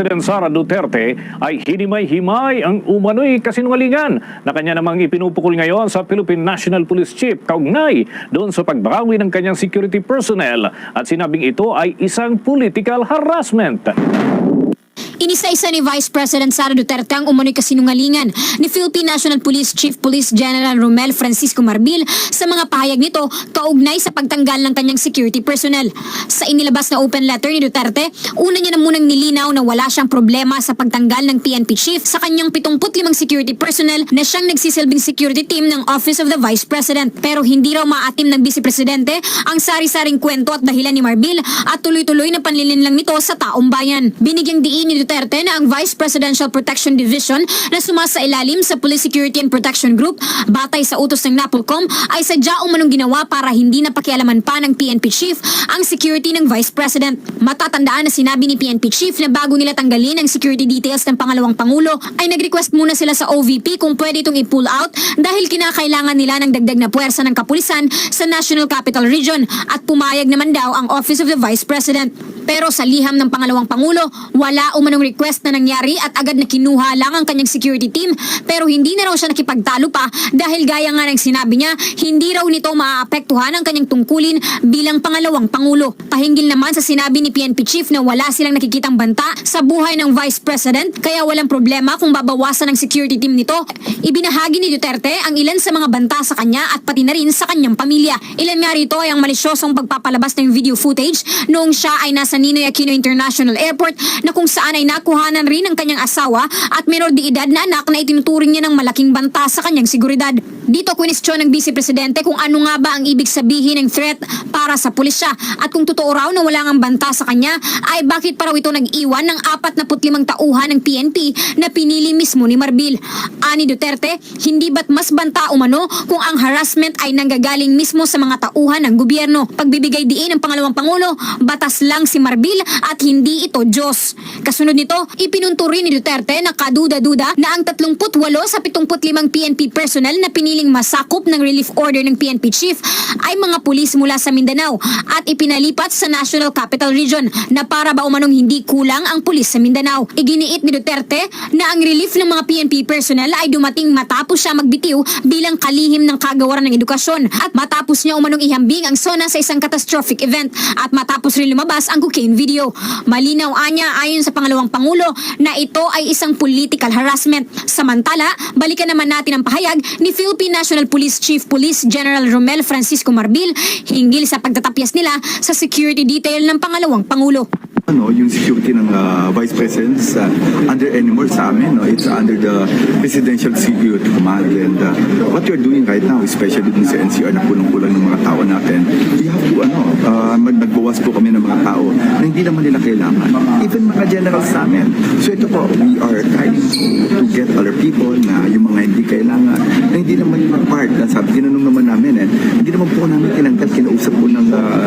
President Sara Duterte ay hinimay-himay ang umano'y kasinungalingan na kanya namang ipinupukol ngayon sa Philippine National Police Chief kaugnay doon sa pagbawi ng kanyang security personnel at sinabing ito ay isang political harassment. Inisa-isa ni Vice President Sara Duterte ang umano'y kasinungalingan ni Philippine National Police Chief Police General Romel Francisco Marbil sa mga pahayag nito kaugnay sa pagtanggal ng kanyang security personnel. Sa inilabas na open letter ni Duterte, una niya na munang nilinaw na wala siyang problema sa pagtanggal ng PNP chief sa kanyang 75 security personnel na siyang nagsisilbing security team ng Office of the Vice President. Pero hindi raw maatim ng Vice Presidente ang sari-saring kwento at dahilan ni Marbil at tuloy-tuloy na panlilin lang nito sa taong bayan. Binigyang diin ni Duterte na ang Vice Presidential Protection Division na sumasa ilalim sa Police Security and Protection Group batay sa utos ng NAPOLCOM ay sadya umanong ginawa para hindi na pakialaman pa ng PNP Chief ang security ng Vice President. Matatandaan na sinabi ni PNP Chief na bago nila tanggalin ang security details ng pangalawang Pangulo ay nag-request muna sila sa OVP kung pwede itong i-pull out dahil kinakailangan nila ng dagdag na puwersa ng kapulisan sa National Capital Region at pumayag naman daw ang Office of the Vice President. Pero sa liham ng pangalawang Pangulo, wala umanong request na nangyari at agad na kinuha lang ang kanyang security team pero hindi na raw siya nakipagtalo pa dahil gaya nga ng sinabi niya, hindi raw nito maaapektuhan ang kanyang tungkulin bilang pangalawang Pangulo. Pahinggil naman sa sinabi ni PNP Chief na wala silang nakikitang banta sa buhay ng Vice President kaya walang problema kung babawasan ang security team nito. Ibinahagi ni Duterte ang ilan sa mga banta sa kanya at pati na rin sa kanyang pamilya. Ilan nga rito ay ang malisyosong pagpapalabas ng video footage noong siya ay nasa Ninoy Aquino International Airport na kung saan ay nakuhanan rin ng kanyang asawa at menor de edad na anak na itinuturing niya ng malaking banta sa kanyang seguridad. Dito kwestiyon ng Vice Presidente kung ano nga ba ang ibig sabihin ng threat para sa pulisya at kung totoo raw na wala ngang banta sa kanya ay bakit pa raw ito nag-iwan ng 45 tauhan ng PNP na pinili mismo ni Marbil. Ani Duterte, hindi ba't mas banta umano kung ang harassment ay nanggagaling mismo sa mga tauhan ng gobyerno. Pagbibigay diin ng pangalawang pangulo, batas lang si Marbil at hindi ito Diyos. Kasunod nito, ipinunto rin ni Duterte na kaduda-duda na ang 38 sa 75 PNP personnel na piniling masakop ng relief order ng PNP chief ay mga pulis mula sa Mindanao at ipinalipat sa National Capital Region na para ba umanong hindi kulang ang pulis sa Mindanao. Iginiit ni Duterte na ang relief ng mga PNP personnel ay dumating matapos siya magbitiw bilang kalihim ng kagawaran ng edukasyon at matapos niya umanong ihambing ang SONA sa isang catastrophic event at matapos rin lumabas ang cocaine video. Malinaw anya ayon sa pangalawang pangulo na ito ay isang political harassment. Samantala, balikan naman natin ang pahayag ni Philippine National Police Chief Police General Romel Francisco Marbil hinggil sa pagtatapyas nila sa security detail ng pangalawang pangulo. Ano, yung security ng uh, Vice President sa under anymore sa amin. No? It's under the Presidential Security Command. And uh, what we're doing right now, especially dun sa NCR na punong-kulang ng mga tao natin, we have to, ano, uh, mag- nagbawas po kami ng mga tao na hindi naman nila kailangan. Even mga generals namin. So ito po, we are trying to get other people na yung mga hindi kailangan, na hindi naman yung part. Na sabi, tinanong naman namin eh, hindi naman po namin tinanggal, kinausap po ng uh,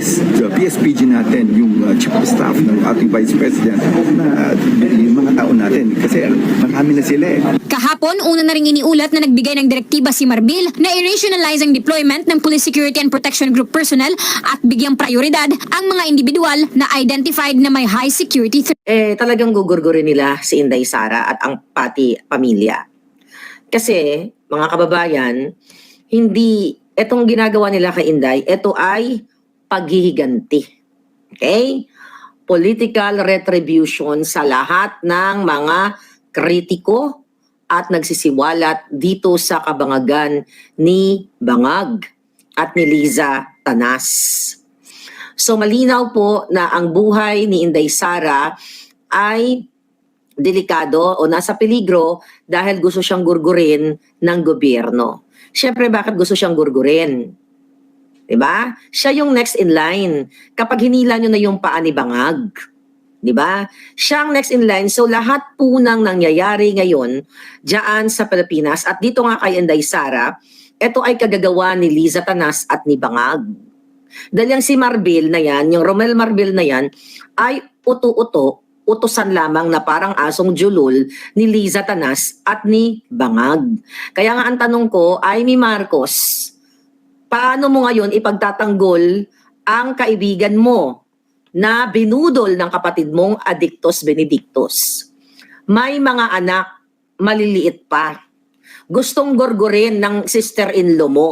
PS, uh, PSPG natin, yung uh, chief of staff ng ating Vice President, na uh, yung mga tao natin. Kasi marami na sila eh. Kahapon, una na rin iniulat na nagbigay ng direktiba si Marbil na i-rationalize ang deployment ng Police Security and Protection Group personnel at bigyang prioridad ang mga individual na identified na may high security threat. eh talagang gugurgurin nila si Inday Sara at ang pati pamilya. Kasi, mga kababayan, hindi, etong ginagawa nila kay Inday, ito ay paghihiganti. Okay? Political retribution sa lahat ng mga kritiko at nagsisiwalat dito sa kabangagan ni Bangag at ni Liza Tanas. So malinaw po na ang buhay ni Inday Sara ay delikado o nasa peligro dahil gusto siyang gurgurin ng gobyerno. Siyempre, bakit gusto siyang gurgurin? 'Di ba? Siya yung next in line. Kapag hinila nyo na yung paa ni Bangag, 'di ba? Siya ang next in line. So lahat po ng nangyayari ngayon diyan sa Pilipinas at dito nga kay Inday Sara, ito ay kagagawa ni Liza Tanas at ni Bangag. Dahil yung si Marbil na yan, yung Romel Marbil na yan, ay uto-uto, utusan lamang na parang asong julul ni Liza Tanas at ni Bangag. Kaya nga ang tanong ko ay ni Marcos, paano mo ngayon ipagtatanggol ang kaibigan mo na binudol ng kapatid mong Adictus Benedictus. May mga anak, maliliit pa. Gustong gorgorin ng sister-in-law mo.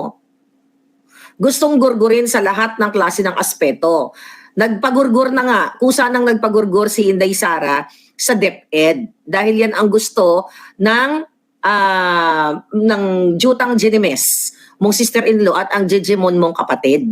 Gustong gorgorin sa lahat ng klase ng aspeto. Nagpagurgur na nga, kusa nang nagpagurgur si Inday Sara sa DepEd dahil yan ang gusto ng ah, ng Jutang Genimes, mong sister-in-law at ang Jejemon mong kapatid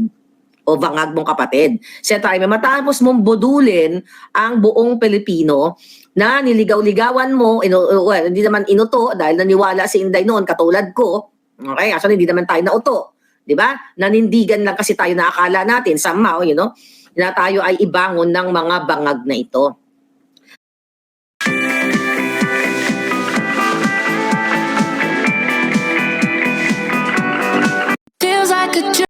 o bangag mong kapatid. Sa time, matapos mong budulin ang buong Pilipino na niligaw-ligawan mo, inu, well, hindi naman inuto dahil naniwala si Inday noon, katulad ko. Okay, so hindi naman tayo nauto. 'Di ba? Nanindigan lang kasi tayo na akala natin somehow, you know, na tayo ay ibangon ng mga bangag na ito. a dream.